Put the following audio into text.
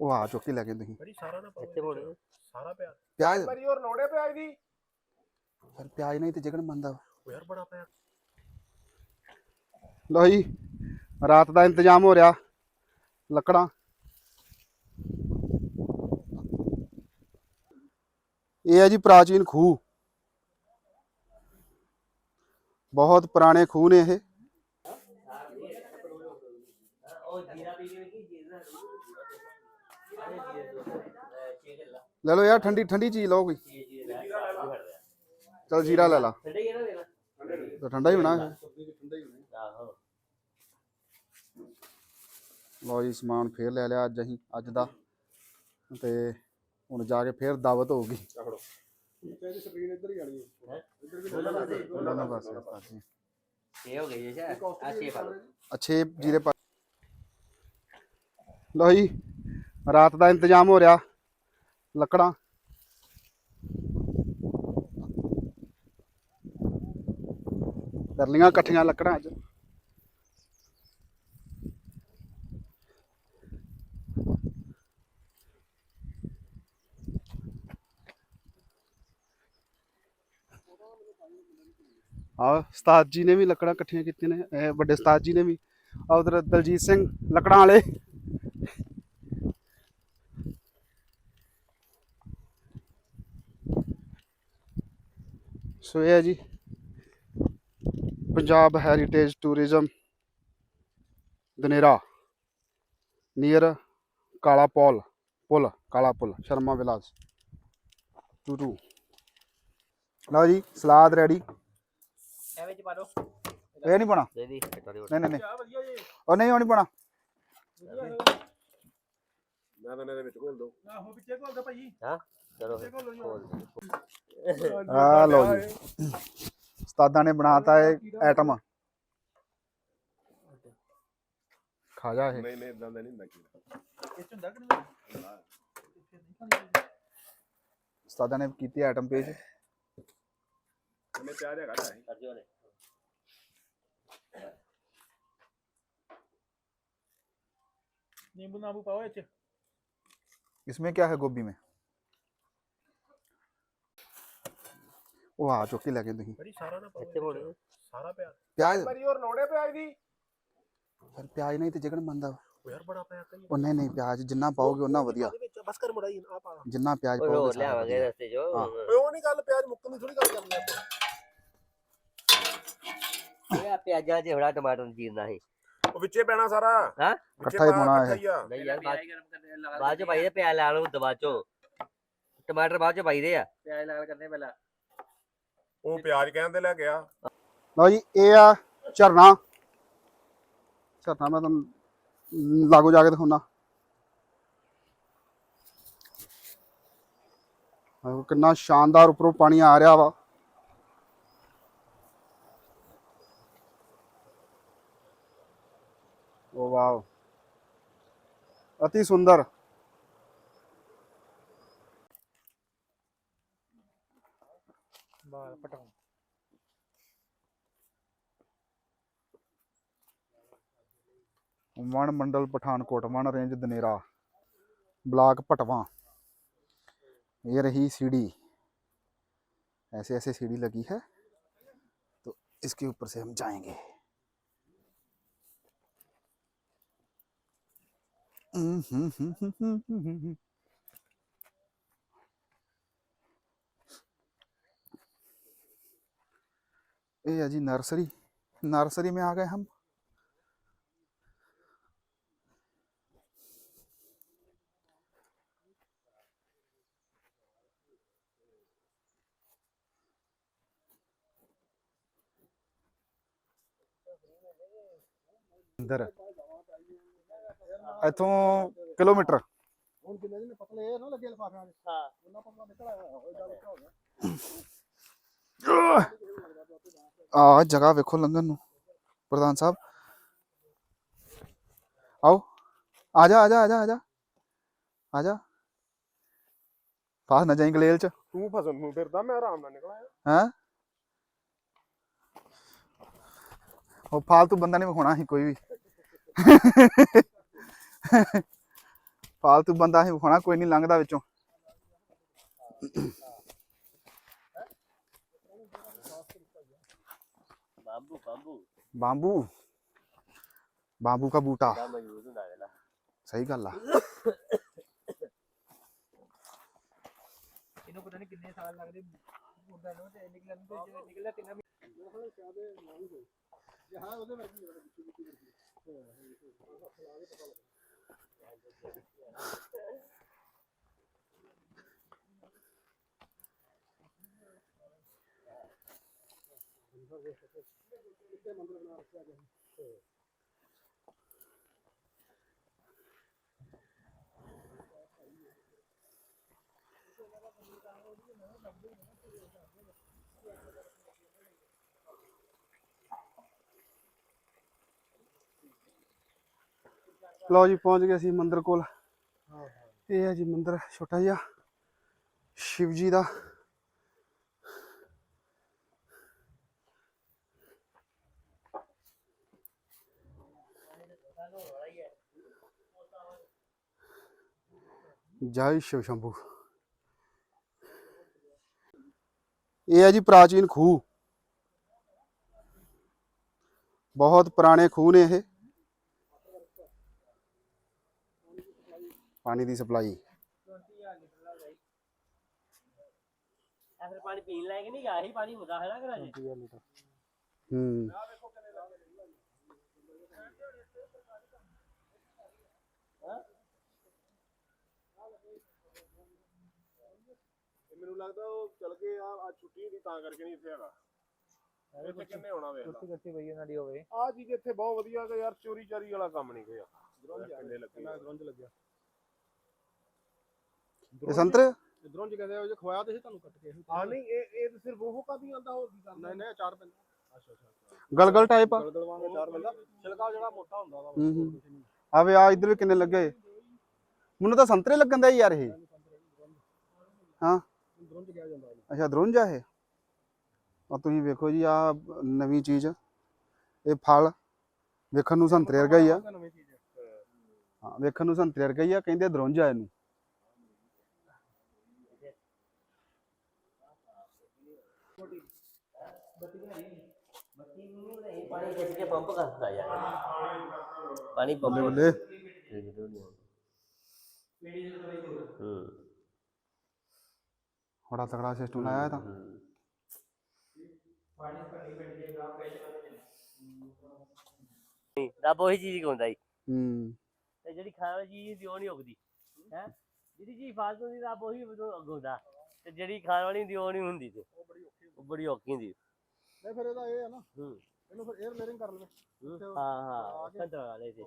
ਉਹ ਆ ਚੁੱਕ ਕੇ ਲੈ ਗਏ ਤੁਸੀਂ। ਬੜੀ ਸਾਰਾ ਨਾ ਪਾਓ ਇੱਥੇ ਇਹਦੇ ਹੋਣੇ ਚ। ਸਾਰਾ ਪਿਆ। ਪਿਆਜ਼ ਬੜੀ ਹੋਰ ਲੋੜੇ ਪਿਆਜ ਦੀ। ਫਿਰ ਪਿਆਜ਼ ਨਹੀਂ ਤੇ ਜਿਗਣ ਬੰਦਾ ਉਹ ਯਾਰ ਬੜਾ ਪਿਆ। ਲੋ ਜੀ ਰਾਤ ਦਾ ਇੰਤਜ਼ਾਮ ਹੋ ਰਿਹਾ। ਲੱਕੜਾਂ। ਇਹ ਹੈ ਜੀ ਪ੍ਰਾਚੀਨ ਖੂਹ। ਬਹੁਤ ਪੁਰਾਣੇ ਖੂਹ ਨੇ ਇਹ ਉਹ ਜੀਰਾ ਪੀ ਕੇ ਵੇਖੀ ਜੀਰਾ ਲੈ ਲਓ ਯਾਰ ਠੰਡੀ ਠੰਡੀ ਚੀਜ਼ ਲਓ ਕੋਈ। ਚਲ ਜੀਰਾ ਲੈ ਲਾ। ਠੰਡੇ ਹੀ ਨਾ ਦੇਣਾ ਤਾਂ ਠੰਡਾ ਹੀ ਬਣਾ ਲਓ ਜੀ ਸਮਾਨ ਫੇਰ ਲੈ ਲਿਆ ਅੱਜ ਅਸੀਂ ਅੱਜ ਦਾ। ਤੇ ਹੁਣ ਜਾ ਕੇ ਫੇਰ ਦਾਵਤ ਹੋਊਗੀ। ਇਹਦੀ ਸਕਰੀਨ ਇੱਧਰ ਹੀ ਆਣੀ ਹੈ ਦੋਨੋਂ ਪਾਸੇ ਪਾਸੇ ਇਹ ਹੋ ਗਈ ਜੇ ਅੱਛੇ ਜੀਰੇ ਪਾ ਲਓ ਜੀ। ਰਾਤ ਦਾ ਇੰਤਜ਼ਾਮ ਹੋ ਰਿਹਾ। ਲੱਕੜਾਂ। ਕਰਲੀਆਂ ਇਕੱਠੀਆਂ ਲੱਕੜਾਂ ਅੱਜ। ਆ ਉਸਤਾਦ ਜੀ ਨੇ ਵੀ ਲੱਕੜਾਂ ਇਕੱਠੀਆਂ ਕੀਤੀਆਂ ਨੇ ਵੱਡੇ ਉਸਤਾਦ ਜੀ ਨੇ ਵੀ। ਆ ਉਧਰ ਦਲਜੀਤ ਸਿੰਘ, ਲੱਕੜਾਂ ਵਾਲੇ। ਸੋ ਇਹ ਹੈ ਜੀ। Punjab heritage tourism Danera near Kala ਪੌਲ ਪੁਲ ਕਾਲਾ ਪੁਲ ਸ਼ਰਮਾ ਵਿਲਾਸ। ਟੂ ਟੂ ਲਓ ਜੀ ਸਲਾਦ ਰੈਡੀ ਐਵੇਂ ਚ ਪਾ ਦੋ ਇਹ ਨਹੀਂ ਦੀ ਨਹੀਂ ਨਹੀਂ ਨਹੀਂ। ਉਹ ਨਹੀਂ ਉਹ ਨਹੀਂ ਬਣਾ ਮੈਂ ਤਾਂ ਇਹਦੇ ਵਿੱਚ ਘੋਲ ਦੋ ਆਹੋ ਵਿੱਚੇ ਘੋਲ ਦੋ ਭਾਈ। ਹਾਂ? ਚਲੋ ਵਿੱਚੇ ਘੋਲ ਲਓ ਜੀ ਆ ਲਓ ਜੀ ਉਸਤਾਦਾਂ ਨੇ ਬਣਾਤਾ ਇਹ ਐਟਮ ਖਾ ਜਾ ਇਹ ਨਹੀਂ ਨਹੀਂ ਇਦਾਂ ਦਾ ਨਹੀਂ ਹੁੰਦਾ ਕੀ ਇਹ ਚ ਹੁੰਦਾ ਕਿ ਨਹੀਂ ਉਸਤਾਦਾਂ ਨੇ ਕੀਤੀ ਐਟਮ ਪੇਜ ਇਹਨੇ ਪਿਆਜ ਹੈਗਾ ਤਾਂ ਕਰ ਦਿਓ ਨੇ ਨਿੰਬੂ ਨਾਬੂ ਪਾਓ ਇਹ ਚ इसमें क्या है गोभी में ਉਹ ਆ ਚੁੱਕ ਕੇ ਲੈ ਗਏ ਤੁਸੀਂ। ਬੜੀ ਸਾਰਾ ਨਾ ਇੱਥੇ। ਹੋਣੇ ਸਾਰਾ ਪਿਆ ਪਿਆਜ਼ ਬੜੀ ਹੋਰ ਲੋੜੇ ਪਿਆਜ ਦੀ? ਫਿਰ ਪਿਆਜ਼ ਨਹੀਂ ਤੇ ਜਿਗਣ ਬੰਦਾ ਉਹ ਯਾਰ ਬੜਾ ਪਿਆ ਕਈ ਉਹ ਨਹੀਂ ਨਹੀਂ ਪਿਆਜ਼ ਜਿੰਨਾ ਪਾਓਗੇ ਉਹਨਾਂ ਵਧੀਆ। ਉਹਦੇ ਵਿੱਚ ਬਸ ਕਰ ਮੁੜਾਈ ਆ ਪਾ ਜਿੰਨਾ ਪਿਆਜ਼ ਉਹ ਪਾਓਗੇ ਹੋਰ ਸਾਰਾ ਲਿਆਵਾਂਗੇ ਵਧੀਆ। ਰਸਤੇ ਜੋ ਹਾਂ। ਓਏ ਉਹ ਨਹੀਂ ਗੱਲ ਪਿਆਜ ਮੁੱਕਣ ਦੀ ਥੋੜੀ ਗੱਲ ਕਰਨੀ ਆਪਾਂ। ਇਹ ਆ ਪਿਆਜ਼ਾਂ 'ਚ ਥੋੜਾ ਟਮਾਟਰ ਚੀਰਨਾ ਸੀ। ਉਹ ਵਿੱਚੇ ਪੈਣਾ ਸਾਰਾ। ਹਾਂ? ਵਿੱਚੇ ਇਕੱਠਾ ਹੀ ਪਾ- ਪਾਉਣਾ ਇਕੱਠਾ ਇਹ। ਹੀ ਆ। ਨਹੀਂ ਯਾਰ ਬਾਅਦ ਬਾਅਦ 'ਚ ਪਾਈ ਦੇ ਪਿਆਜ਼ ਲਾ ਲਓ ਦਵਾ ਚੋਂ। ਟਮਾਟਰ ਬਾਅਦ 'ਚ ਪਾਈਦੇ ਆ। ਪਿਆਜ਼ ਲਾਲ ਕਰਨੇ ਪਹਿਲਾਂ। ਉਹ ਪਿਆਜ ਕਹਿੰਦੇ ਲੈ ਗਿਆ ਲਓ ਜੀ, ਇਹ ਆ ਝਰਨਾ। ਝਰਨਾ ਮੈਂ ਤੁਹਾਨੂੰ ਲਾਗੋ ਜਾ ਕੇ ਦਿਖਾਉਣਾ ਕਿੰਨਾ ਸ਼ਾਨਦਾਰ ਉੱਪਰੋਂ ਪਾਣੀ ਆ ਰਿਹਾ ਵਾ। Oh wow. ਅਤੀ ਸੁੰਦਰ। बाल पटाऊं वन मंडल पठानकोट, वन रेंज दनेरा, ब्लाक पटवा। ये रही सीढ़ी। ऐसे ऐसे सीढ़ी लगी है तो इसके ऊपर से हम जाएँगे। हम्म हम्म हम्म हम्म हम्म हम्म।, हम्म। ये है जी नर्सरी नर्सरी में आ गए हम ਅੰਦਰ ਇੱਥੋਂ ਕਿਲੋਮੀਟਰ ਹੁਣ ਜਿੰਨੇ ਦਿਨ ਪਤਲੇ ਇਹ ਨਾ ਲੱਗੇ ਲਫਾਫਿਆਂ ਦੇ ਹਾਂ ਉਹਨਾਂ ਪਤਲਾ ਨਿਕਲ ਆਇਆ ਉਹ ਜਾ ਹੋ ਗਿਆ ਆ ਜਗ੍ਹਾ ਵੇਖੋ ਲੰਘਣ ਨੂੰ ਪ੍ਰਧਾਨ ਸਾਹਿਬ। ਆਓ ਆ ਜਾ ਆ ਜਾ ਆ ਜਾ ਆ ਜਾ ਆ ਜਾ। ਫਾਸ ਨਾ ਜਾਈਂ ਗਲੇਲ ਚ। ਤੂੰ ਫਸਣ ਨੂੰ ਫਿਰਦਾ ਮੈਂ ਆਰਾਮ ਨਾਲ ਨਿਕਲ ਆਇਆ। ਹੈ? ਉਹ ਫਾਲਤੂ ਬੰਦਾ ਨਹੀਂ ਵਿਖਾਉਣਾ ਸੀ ਕੋਈ ਵੀ। ਫਾਲਤੂ ਬੰਦਾ ਇਹ ਹੋਣਾ ਕੋਈ ਨਹੀਂ ਲੰਘਦਾ ਵਿੱਚੋਂ। ਬਾਬੂ ਬਾਬੂ ਬਾਂਬੂ ਬਾਂਬੂ ਦਾ ਬੂਟਾ ਦਾ ਮੌਜੂਦ ਹੁੰਦਾ ਇਹਦਾ ਸਹੀ ਗੱਲ ਆ ਇਹਨੂੰ ਪਤਾ ਨਹੀਂ ਕਿੰਨੇ ਸਾਲ ਲੱਗਦੇ। ਮੁੰਡਾ ਨੂੰ ਤੇ ਨਿਕਲਣ ਤੇ ਜੇ ਨਿਕਲਿਆ ਕਿੰਨਾ ਵਰਗੀ ਲਓ ਜੀ ਪਹੁੰਚ ਗਏ ਅਸੀਂ ਮੰਦਿਰ ਕੋਲ। ਇਹ ਹੈ ਜੀ ਮੰਦਿਰ ਛੋਟਾ ਜਿਹਾ ਸ਼ਿਵ ਜੀ ਦਾ। ਜੈ ਸ਼ਿਵ ਸ਼ੰਭੂ। ਇਹ ਹੈ ਜੀ ਪ੍ਰਾਚੀਨ ਖੂਹ। ਬਹੁਤ ਪੁਰਾਣੇ ਖੂਹ ਨੇ ਇਹ। ਪਾਣੀ ਦੀ ਸਪਲਾਈ। ਫਿਰ ਪਾਣੀ ਪੀਣ ਲਾਇਕ ਨਹੀਂ ਗਾ ਹੀ ਪਾਣੀ ਹੁੰਦਾ ਹੈ ਨਾ ਘਰਾਂ 'ਚ। ਹੂੰ। ਇਹ ਮੈਨੂੰ ਲੱਗਦਾ ਉਹ ਚਲ ਗਏ ਆ ਅੱਜ ਛੁੱਟੀ ਦੀ ਤਾਂ ਕਰਕੇ ਨਹੀਂ ਇੱਥੇ ਹੈਗਾ। ਇੱਥੇ ਕਿੰਨੇ ਹੋਣਾ ਵੇਖ ਕੁਰਸੀ ਕੁਰਸੀ ਪਈ ਉਹਨਾਂ ਦੀ ਹੋਵੇ। ਆ ਚੀਜ਼ ਇੱਥੇ ਬਹੁਤ ਵਧੀਆ ਕਿ ਯਾਰ ਚੋਰੀ ਚਾਰੀ ਵਾਲਾ ਕੰਮ ਨਹੀਂ ਕੋਈ ਕਿੰਨੇ ਲੱਗੇ ਮੈਂ ਗਰੰਜ ਲੱਗਿਆ। ਇਹ ਸੰਤਰੇ? ਇਧਰੋਂ ਜੀ ਕਹਿੰਦੇ ਉਹ ਜੇ ਖਵਾਇਆ ਤੇ ਤੁਹਾਨੂੰ ਕੱਟ ਕੇ ਹਾਂ ਨਹੀਂ ਇਹ ਇਹ ਤਾਂ ਸਿਰਫ ਉਹ ਕਾਦੀ ਆਂਦਾ ਹੋਰ ਕੀ ਕਰਦਾ ਨਹੀਂ ਨਹੀਂ ਚਾਰ ਪੈਂਦਾ। ਅੱਛਾ ਅੱਛਾ ਗਲਗਲ ਟਾਈਪ ਆ। ਗਲਗਲ ਵਾਂਗ ਚਾਰ ਪੈਂਦਾ। ਛਿਲਕਾ ਜਿਹੜਾ ਮੋਟਾ ਹੁੰਦਾ ਵਾ ਹੂੰ ਹੂੰ। ਆਵੇ ਆ ਇਧਰ ਵੀ ਕਿੰਨੇ ਲੱਗੇ? ਮੈਨੂੰ ਤਾਂ ਸੰਤਰੇ ਲੱਗਣ ਦਾ ਯਾਰ ਇਹ। ਹਾਂ। ਅੱਛਾ, ਦਰੁੰਜ ਇਹ? ਆ ਤੁਸੀਂ ਵੇਖੋ ਜੀ, ਆ ਨਵੀਂ ਚੀਜ਼। ਇਹ ਫਲ। ਵੇਖਣ ਨੂੰ ਸੰਤਰੇ ਵਰਗਾ ਹੀ ਆ। ਹਾਂ, ਵੇਖਣ ਨੂੰ ਸੰਤਰੇ ਵਰਗਾ ਹੀ ਆ, ਕਹਿੰਦੇ ਦਰੁੰਜ ਆ ਇਹਨੂੰ। ਪਾਣੀ ਖਿੱਚ ਕੇ ਪੰਪ ਕਰਦਾ ਯਾਰ। ਪਾਣੀ ਬੱਲੇ ਬੱਲੇ। ਹੂੰ। ਬੜਾ ਤਕੜਾ ਸਿਸਟਮ ਲਾਇਆ ਇਹ ਤਾਂ। ਰੱਬ ਉਹੀ ਚੀਜ਼ ਗਾਉਂਦਾ ਈ ਹੂੰ। ਤੇ ਜਿਹੜੀ ਖਾਣ ਵਾਲੀ ਚੀਜ਼ ਹੁੰਦੀ ਉਹ ਨਹੀਂ ਉਗਦੀ। ਹੈ? ਜਿਹੜੀ ਚੀਜ਼ ਫਾਲਤੂ ਦੀ ਰੱਬ ਉਹੀ ਉਗਾਉਂਦਾ ਤੇ ਜਿਹੜੀ ਖਾਣ ਵਾਲੀ ਹੁੰਦੀ ਉਹ ਨਹੀਂ ਹੁੰਦੀ ਤੇ। ਉਹ ਬੜੀ ਔਖੀ ਹੁੰਦੀ। ਨਹੀਂ ਫਿਰ ਇਹਦਾ ਇਹ ਆ ਨਾ। ਹੂੰ। ਇਹਨੂੰ ਫਿਰ 에ਅਰ ਲੇਅਰਿੰਗ ਕਰ ਲਵੇ। ਹੂੰ, ਹਾਂ ਸੰਤਰਾ ਵਾਲੇ ਤੇ।